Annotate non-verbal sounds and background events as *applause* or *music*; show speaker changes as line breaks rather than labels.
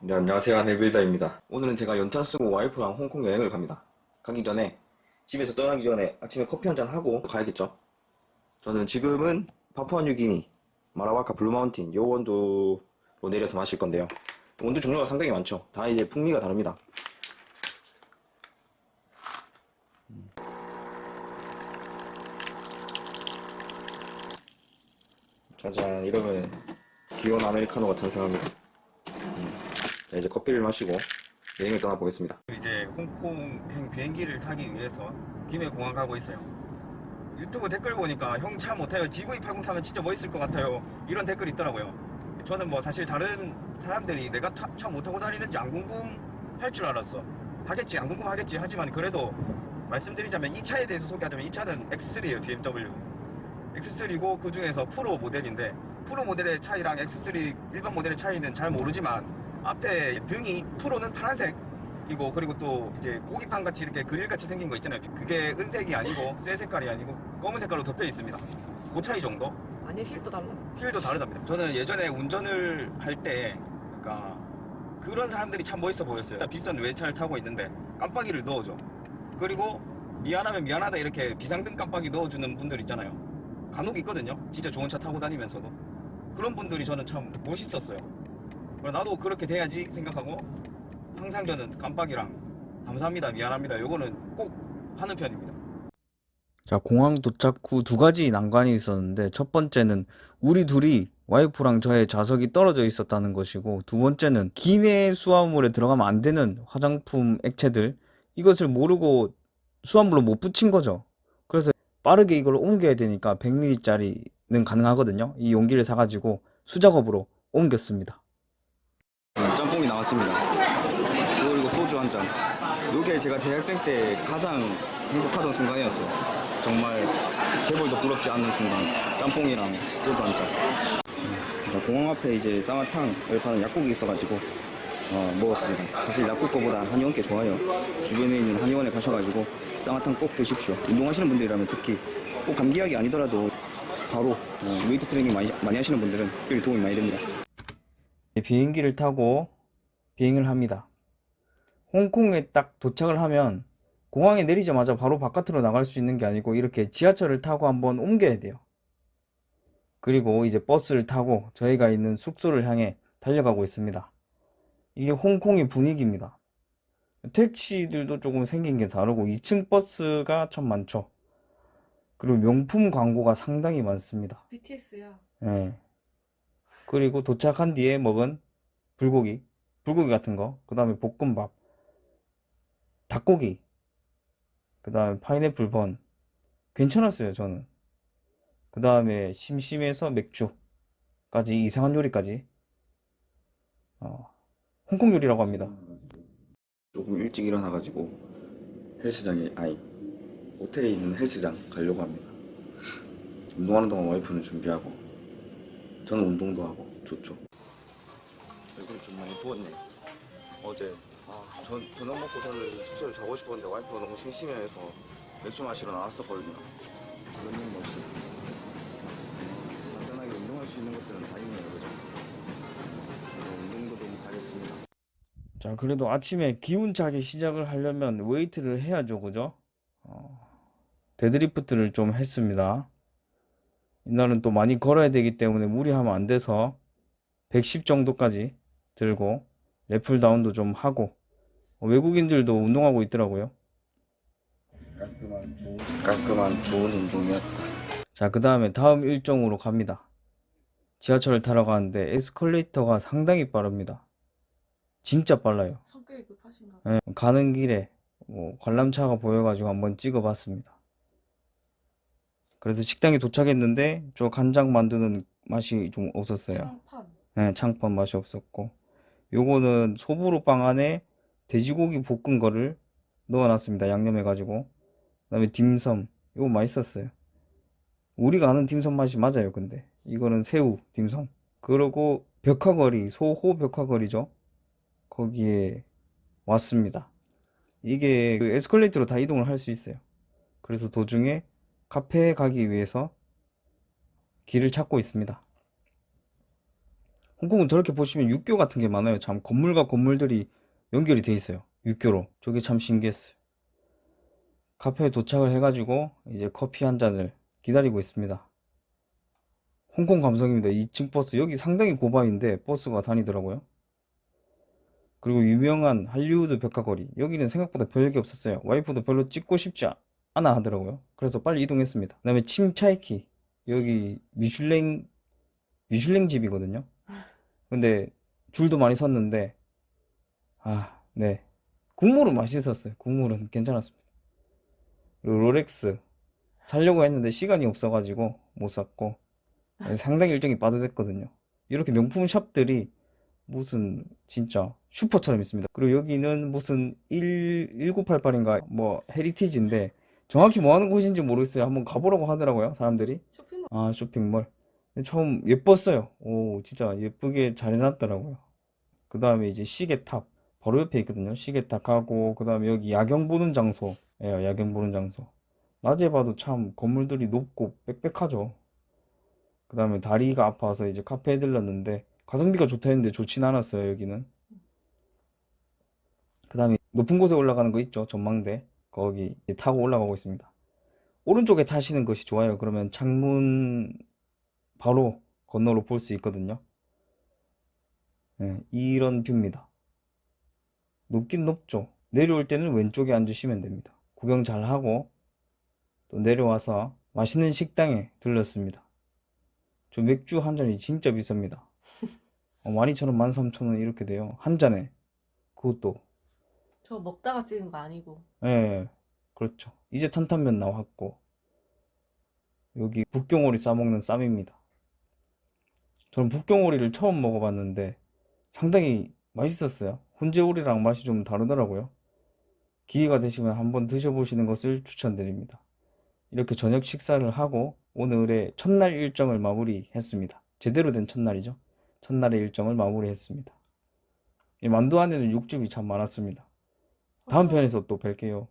네, 안녕하세요. 아내빌다입니다. 오늘은 제가 연차 쓰고 와이프랑 홍콩 여행을 갑니다. 가기 전에, 집에서 떠나기 전에 아침에 커피 한잔 하고 가야겠죠? 저는 지금은 파푸아뉴기니, 마라와카 블루마운틴, 요 원두로 내려서 마실 건데요. 원두 종류가 상당히 많죠. 다 이제 풍미가 다릅니다. 음. 짜잔, 이러면 귀여운 아메리카노가 탄생합니다. 자, 이제 커피를 마시고 여행을 떠나보겠습니다. 이제 홍콩행 비행기를 타기 위해서 김해 공항 가고 있어요. 유튜브 댓글 보니까 형 차 못해요. G9280 타면 진짜 멋있을 것 같아요. 이런 댓글이 있더라고요. 저는 뭐 사실 다른 사람들이 내가 타- 차 못하고 다니는지 안 궁금할 줄 알았어. 하겠지, 안 궁금하겠지. 하지만 그래도 말씀드리자면 이 차에 대해서 소개하자면 이 차는 X3예요, BMW. X3고 그 중에서 프로 모델인데 프로 모델의 차이랑 X3 일반 모델의 차이는 잘 모르지만 앞에 등이 프로는 파란색 이고 그리고 또 이제 고기판 같이 이렇게 그릴 같이 생긴 거 있잖아요. 그게 은색이 아니고 쇠 색깔이 아니고 검은 색깔로 덮여 있습니다. 그 차이 정도?
아니 휠도 달라.
휠도 다르답니다. 저는 예전에 운전을 할 때 그러니까 그런 사람들이 참 멋있어 보였어요. 비싼 외차를 타고 있는데 깜빡이를 넣어줘. 그리고 미안하면 미안하다 이렇게 비상등 깜빡이 넣어주는 분들 있잖아요. 간혹 있거든요. 진짜 좋은 차 타고 다니면서도 그런 분들이 저는 참 멋있었어요. 나도 그렇게 돼야지 생각하고 항상 저는 깜빡이랑 감사합니다, 미안합니다. 요거는 꼭 하는 편입니다.
자, 공항 도착 후 두 가지 난관이 있었는데, 첫 번째는 우리 둘이 와이프랑 저의 좌석이 떨어져 있었다는 것이고, 두 번째는 기내 수화물에 들어가면 안 되는 화장품 액체들, 이것을 모르고 수화물로 못 붙인 거죠. 그래서 빠르게 이걸 옮겨야 되니까 100ml짜리는 가능하거든요. 이 용기를 사가지고 수작업으로 옮겼습니다. 짬뽕이 나왔습니다. 그리고 소주 한 잔. 이게 제가 대학생 때 가장 행복하던 순간이었어요. 정말 재벌도 부럽지 않는 순간. 짬뽕이랑 소주 한 잔. 자, 공항 앞에 이제 쌍화탕을 파는 약국이 있어가지고 어, 먹었습니다. 사실 약국 거보다 한의원 게 좋아요. 주변에 있는 한의원에 가셔가지고 쌍화탕 꼭 드십시오. 운동하시는 분들이라면 특히 꼭 감기약이 아니더라도 바로 어, 웨이트 트레이닝 많이, 많이 하시는 분들은 도움이 많이 됩니다. 비행기를 타고 비행을 합니다. 홍콩에 딱 도착을 하면 공항에 내리자마자 바로 바깥으로 나갈 수 있는 게 아니고 이렇게 지하철을 타고 한번 옮겨야 돼요. 그리고 이제 버스를 타고 저희가 있는 숙소를 향해 달려가고 있습니다. 이게 홍콩의 분위기입니다. 택시들도 조금 생긴 게 다르고 2층 버스가 참 많죠. 그리고 명품 광고가 상당히 많습니다.
BTS야.
예. 그리고 도착한 뒤에 먹은 불고기, 불고기 같은 거, 그 다음에 볶음밥, 닭고기, 그 다음에 파인애플 번. 괜찮았어요, 저는. 그 다음에 심심해서 맥주까지, 이상한 요리까지. 어, 홍콩 요리라고 합니다.
조금 일찍 일어나가지고 헬스장에 아니 호텔에 있는 헬스장 가려고 합니다. *laughs* 운동하는 동안 와이프는 준비하고 저는 운동도 하고 좋죠. 얼굴이 좀 많이 부었네. 어제 아, 전 저녁 먹고 저는 숙소에 자고 싶었는데 와이프가 너무 심심해해서 맥주 마시러 나왔었거든요. 그런 일은 없이 간단하게 운동할 수 있는 것들은 다 있네요, 그죠? 그래서 운동도 좀 가겠습니다.
자, 그래도 아침에 기운차게 시작을 하려면 웨이트를 해야죠, 그죠? 어, 데드리프트를 좀 했습니다. 이날은 또 많이 걸어야 되기 때문에 무리하면 안 돼서 110 정도까지 들고 랩풀다운도 좀 하고 어, 외국인들도 운동하고 있더라고요.
깔끔한 좋은 깔끔한 좋은 운동이었다.
자, 그 다음에 다음 일정으로 갑니다. 지하철을 타러 가는데 에스컬레이터가 상당히 빠릅니다. 진짜 빨라요.
성격이 급하신가 봐.
예, 가는 길에 뭐 관람차가 보여가지고 한번 찍어봤습니다. 그래서 식당에 도착했는데 저 간장 만두는 맛이 좀 없었어요.
창판.
예, 창판 맛이 없었고 요거는 소보루 빵 안에 돼지고기 볶은 거를 넣어놨습니다. 양념해가지고 그다음에 딤섬 이거 맛있었어요. 우리가 아는 딤섬 맛이 맞아요. 근데 이거는 새우 딤섬. 그리고 벽화거리 소호 벽화거리죠. 거기에 왔습니다. 이게 그 에스컬레이터로 다 이동을 할 수 있어요. 그래서 도중에 카페에 가기 위해서 길을 찾고 있습니다. 홍콩은 저렇게 보시면 육교 같은 게 많아요. 참 건물과 건물들이 연결이 돼 있어요. 육교로. 저게 참 신기했어요. 카페에 도착을 해가지고 이제 커피 한 잔을 기다리고 있습니다. 홍콩 감성입니다. 2층 버스. 여기 상당히 고바인데 버스가 다니더라고요. 그리고 유명한 할리우드 벽화거리. 여기는 생각보다 별게 없었어요. 와이프도 별로 찍고 싶지 아- 않아 하더라고요. 그래서 빨리 이동했습니다. 그 다음에 침차이키. 여기 미슐랭, 미슐랭 집이거든요. 근데 줄도 많이 섰는데, 아, 네. 국물은 맛있었어요. 국물은 괜찮았습니다. 그리고 롤렉스. 사려고 했는데 시간이 없어가지고 못 샀고, 상당히 일정이 빠듯했거든요. 이렇게 명품 샵들이 무슨 진짜 슈퍼처럼 있습니다. 그리고 여기는 무슨 1, 1988인가 뭐 헤리티지인데 정확히 뭐 하는 곳인지 모르겠어요. 한번 가보라고 하더라고요, 사람들이.
쇼핑몰
아, 쇼핑몰. 근데 처음 예뻤어요. 오, 진짜 예쁘게 잘 해놨더라고요. 그 다음에 이제 시계탑. 바로 옆에 있거든요. 시계탑 가고, 그 다음에 여기 야경 보는 장소. 예, 야경 보는 장소. 낮에 봐도 참 건물들이 높고 빽빽하죠. 그 다음에 다리가 아파서 이제 카페에 들렀는데, 가성비가 좋다 했는데 좋진 않았어요, 여기는. 그 다음에 높은 곳에 올라가는 거 있죠? 전망대. 거기 타고 올라가고 있습니다. 오른쪽에 타시는 것이 좋아요. 그러면 창문 바로 건너로 볼 수 있거든요. 네, 이런 뷰입니다. 높긴 높죠. 내려올 때는 왼쪽에 앉으시면 됩니다. 구경 잘 하고 또 내려와서 맛있는 식당에 들렀습니다. 저 맥주 한 잔이 진짜 비쌉니다. 어, 12,000원, 13,000원 이렇게 돼요. 한 잔에. 그것도.
저 먹다가 찍은 거 아니고
예, 그렇죠. 이제 탄탄면 나왔고, 여기 북경오리 싸먹는 쌈입니다. 저는 북경오리를 처음 먹어봤는데 상당히 맛있었어요. 훈제오리랑 맛이 좀 다르더라고요. 기회가 되시면 한번 드셔보시는 것을 추천드립니다. 이렇게 저녁 식사를 하고 오늘의 첫날 일정을 마무리했습니다. 제대로 된 첫날이죠. 첫날의 일정을 마무리했습니다. 이 만두 안에는 육즙이 참 많았습니다. 다음 편에서 또 뵐게요.